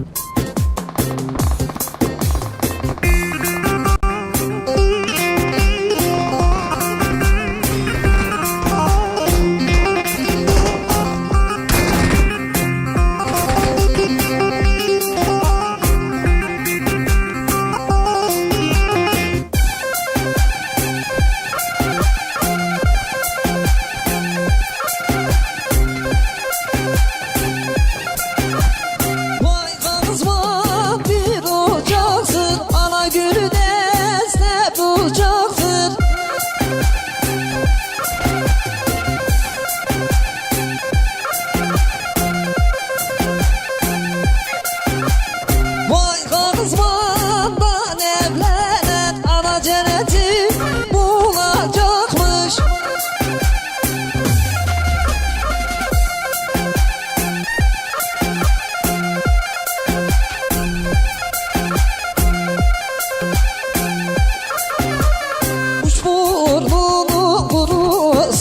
Mm-hmm. bulacak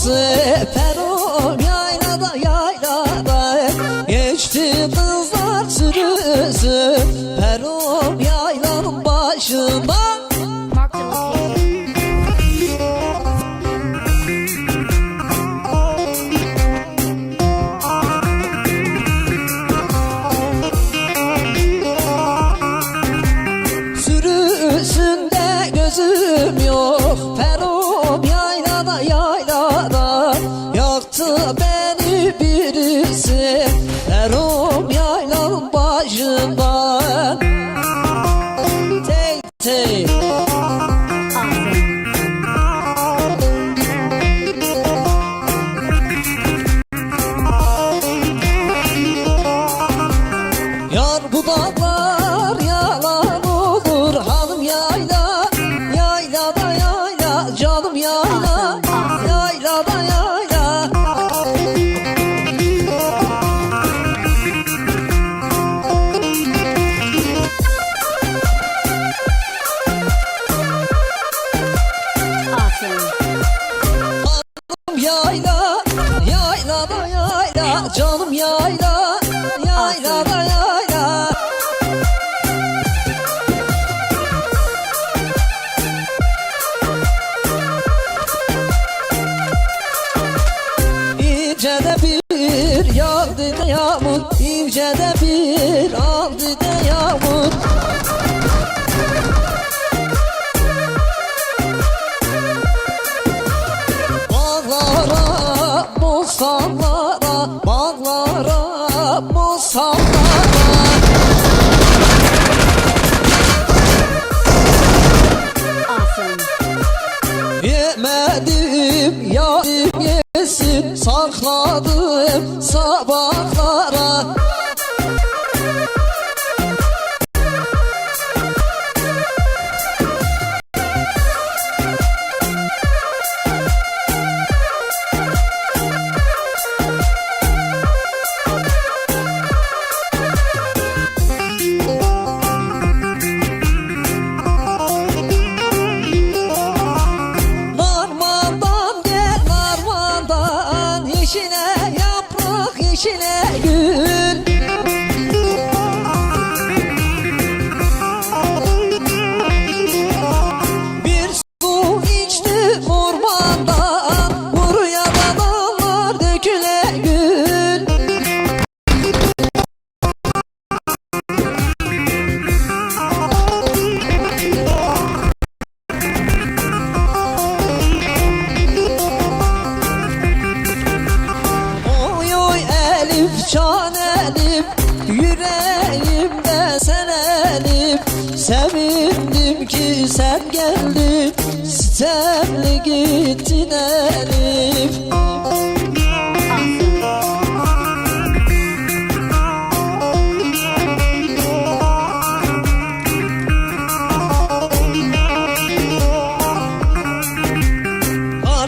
say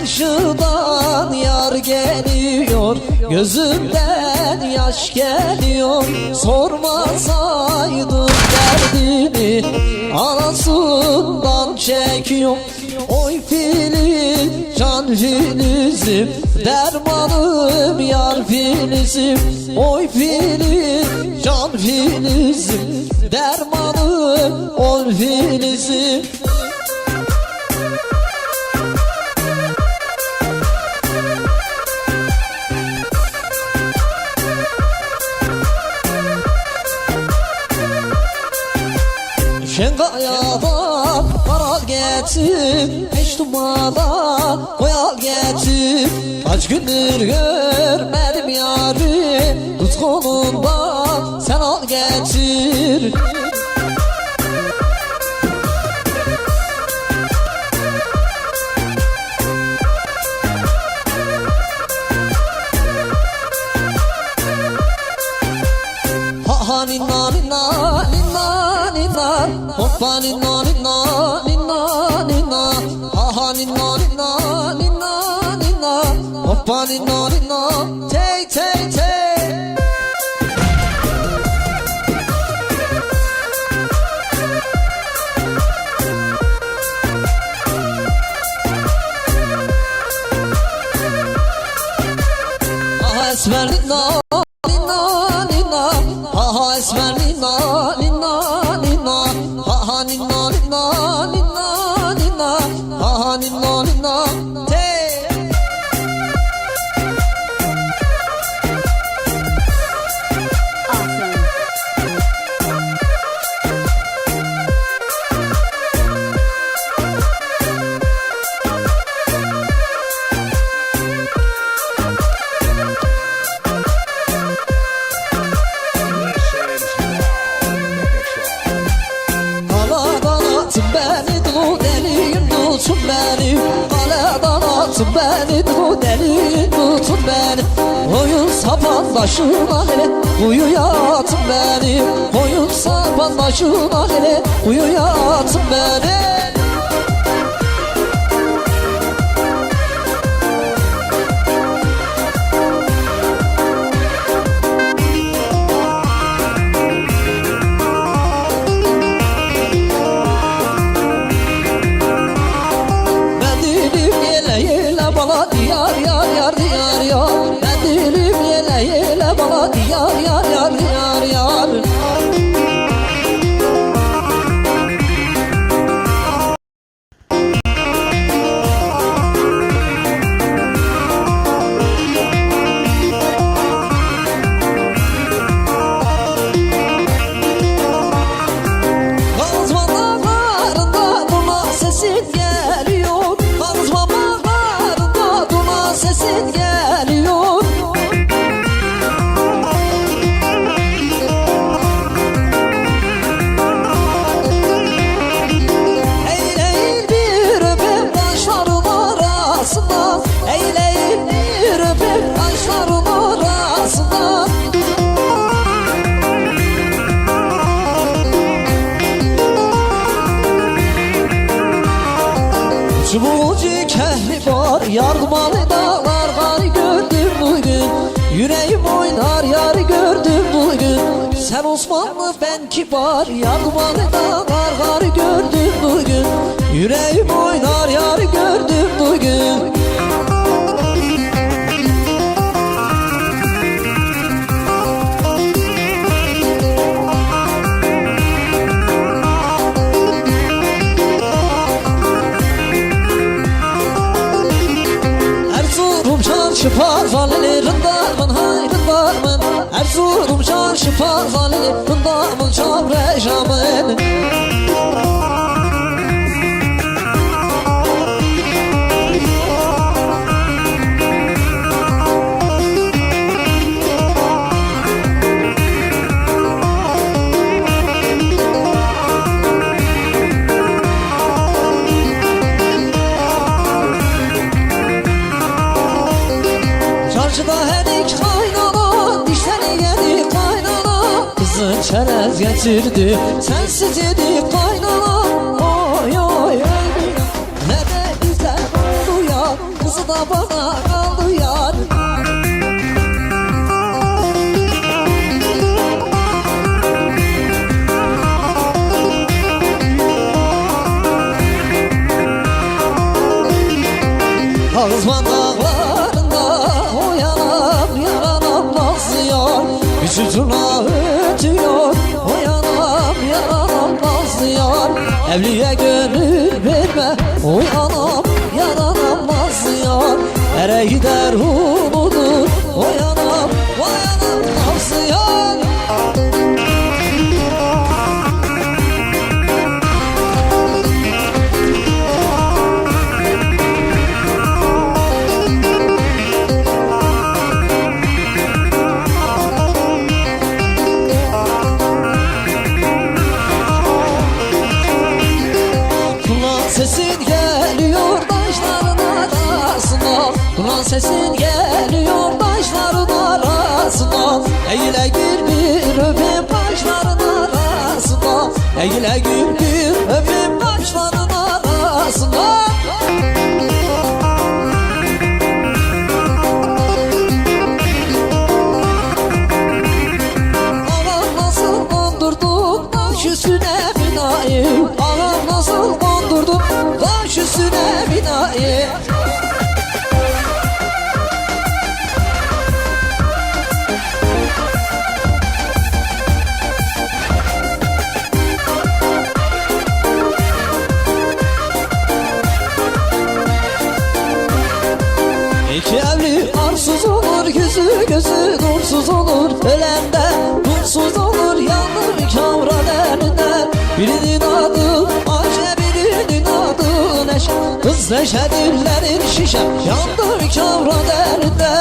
Karşıdan yar geliyor Gözümden yaş geliyor. Sormasaydım derdimi Anasından çekiyor. Oy filin can filizim Dermanım yar filizim. Oy filin can filizim Dermanım ol filizim. Şengayada karal getir Hiç dumada koyal getir Kaç gündür görmedim yarı Hoppa ninna ninna ninna ninna Ha ha ninna ninna ninna ninna Hoppa ninna ninna Ha ha ninna ninna Te sapan başına hele Kuyuya atın beni Koyun sapan başına hele Kuyuya atın beni kibar Yardımalı dağlar var gördüm bugün Yüreğim oynar Çerez getirdi Sensiz yedik kaynana Oy oy oy. Ne de güzel oldu ya Kızı da bana kaldı yar. Kazma dağlarında oyanam yaranam nasıl yar Bir sütun Evliye gönül verme Oy anam yananamaz yar. Nereye gider hu Sevdaya Seçedinlerin şişe Yandı kavra derinde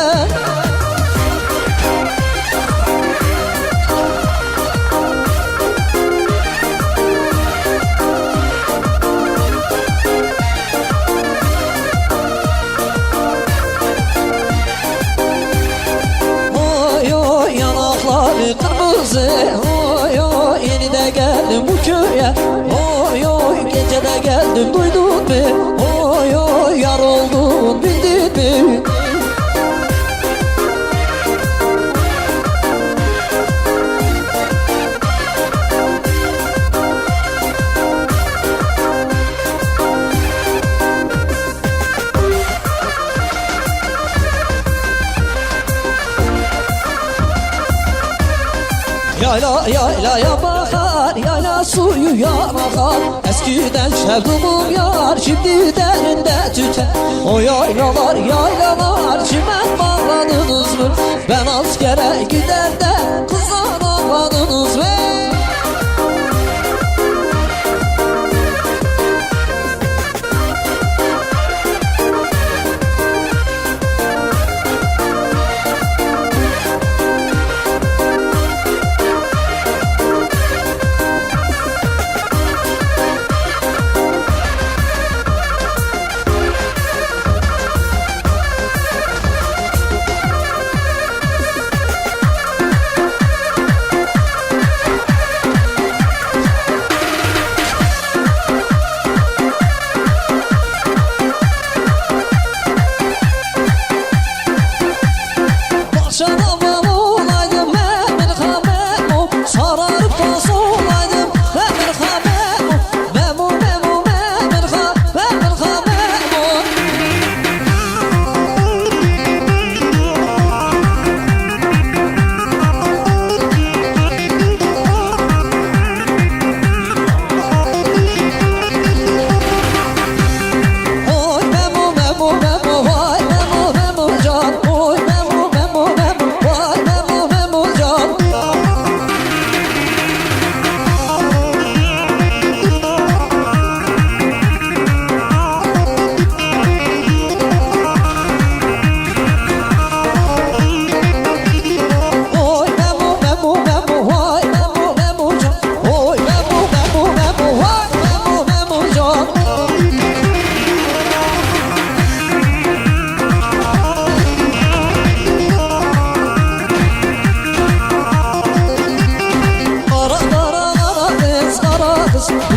rüyamda Eskiden sevduğum yar şimdi derinde tüter O yaylalar yaylalar çimen bağladınız mı Ben askere gider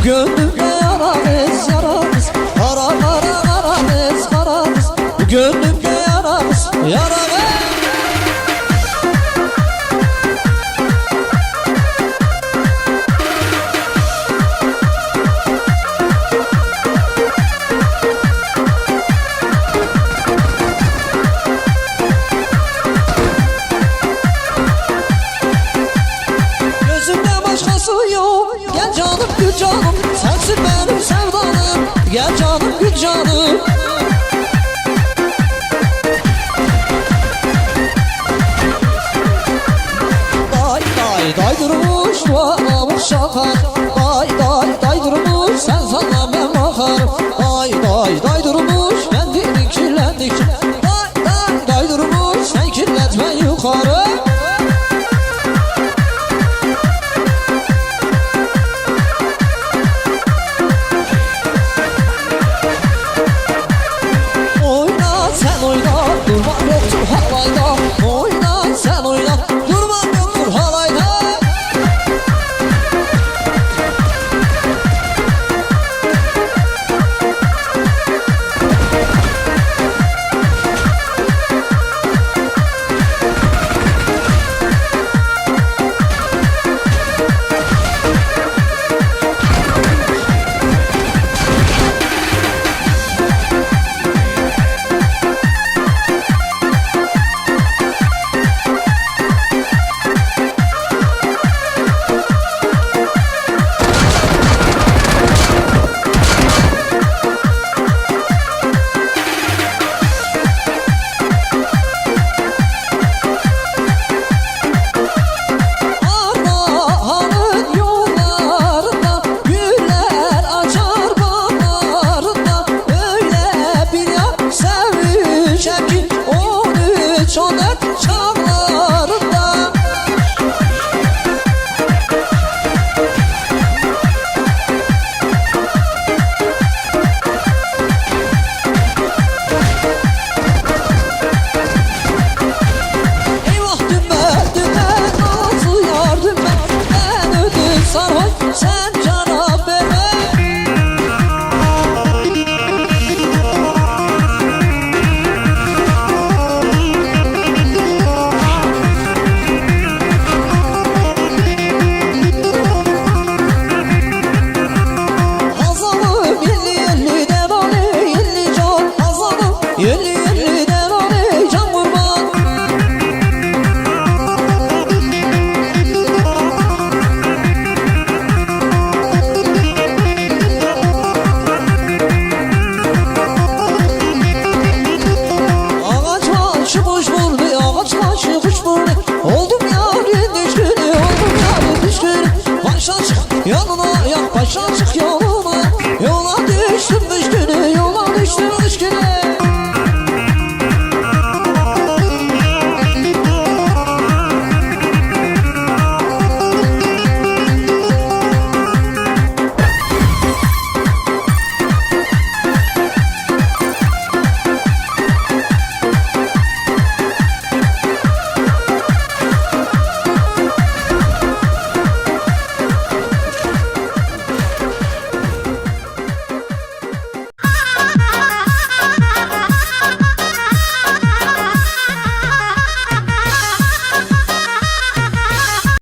歌。Gel canım gül canım. Sensin benim sevdalım Gel canım gül canım. Day day day durmuş Vallamış şakar Day day day durmuş Sen sana ben bakarım Day day day durmuş